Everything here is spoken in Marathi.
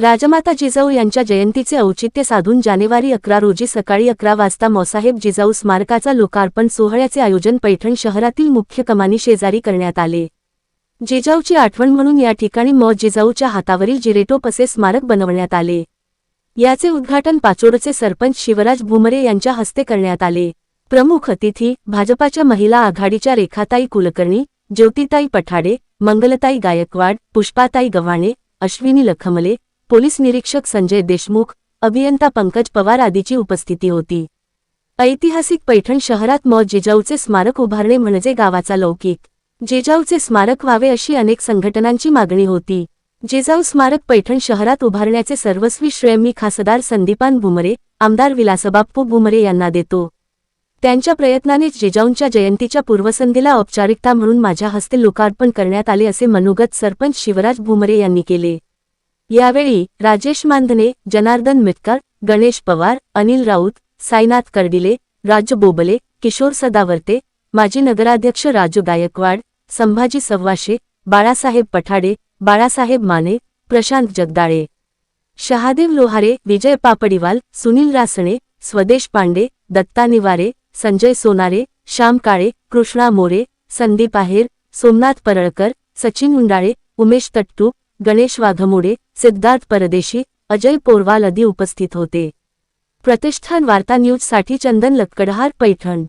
राजमाता जिजाऊ यांच्या जयंतीचे औचित्य साधून जानेवारी अकरा रोजी सकाळी अकरा वाजता मौसाहेब जिजाऊ स्मारकाचा लोकार्पण सोहळ्याचे आयोजन पैठण शहरातील मुख्य कमानी शेजारी करण्यात आले. जिजाऊची आठवण म्हणून या ठिकाणी मौ जिजाऊच्या हातावरील जिरेटोप असे स्मारक बनवण्यात आले. याचे उद्घाटन पाचोडचे सरपंच शिवराज भुमरे यांच्या हस्ते करण्यात आले. प्रमुख अतिथी भाजपाच्या महिला आघाडीच्या रेखाताई कुलकर्णी ज्योतिताई पठाडे मंगलताई गायकवाड पुष्पाताई गव्हाणे अश्विनी लखमले पोलीस निरीक्षक संजय देशमुख अभियंता पंकज पवार आदीची उपस्थिती होती. ऐतिहासिक पैठण शहरात मौ. जिजाऊचे स्मारक उभारणे म्हणजे गावाचा लौकिक. जिजाऊचे स्मारक व्हावे अशी अनेक संघटनांची मागणी होती. जिजाऊ स्मारक पैठण शहरात उभारण्याचे सर्वस्वी श्रेय मी खासदार संदीपान भुमरे आमदार विलासबाप्पू भुमरे यांना देतो. त्यांच्या प्रयत्नानेच जिजाऊंच्या जयंतीच्या पूर्वसंध्येला औपचारिकता म्हणून माझ्या हस्ते लोकार्पण करण्यात आले असे मनोगत सरपंच शिवराज भुमरे यांनी केले. यावेळी राजेश मांधने जनार्दन मिटकर गणेश पवार अनिल राऊत साईनाथ कर्डिले राज बोबले किशोर सदावर्ते माजी नगराध्यक्ष राजू गायकवाड संभाजी सव्वाशे बाळासाहेब पठाडे बाळासाहेब माने प्रशांत जगदाळे. शहादेव लोहारे विजय पापडीवाल सुनील रासणे स्वदेश पांडे दत्ता निवारे संजय सोनारे श्याम काळे कृष्णा मोरे संदीप आहेर सोमनाथ परळकर सचिन उंडाळे उमेश तट्टू गणेश वाघमोडे सिद्धार्थ परदेशी अजय पोरवाल आदी उपस्थित होते. प्रतिष्ठान वार्ता न्यूजसाठी चंदन लक्कडहार पैठण.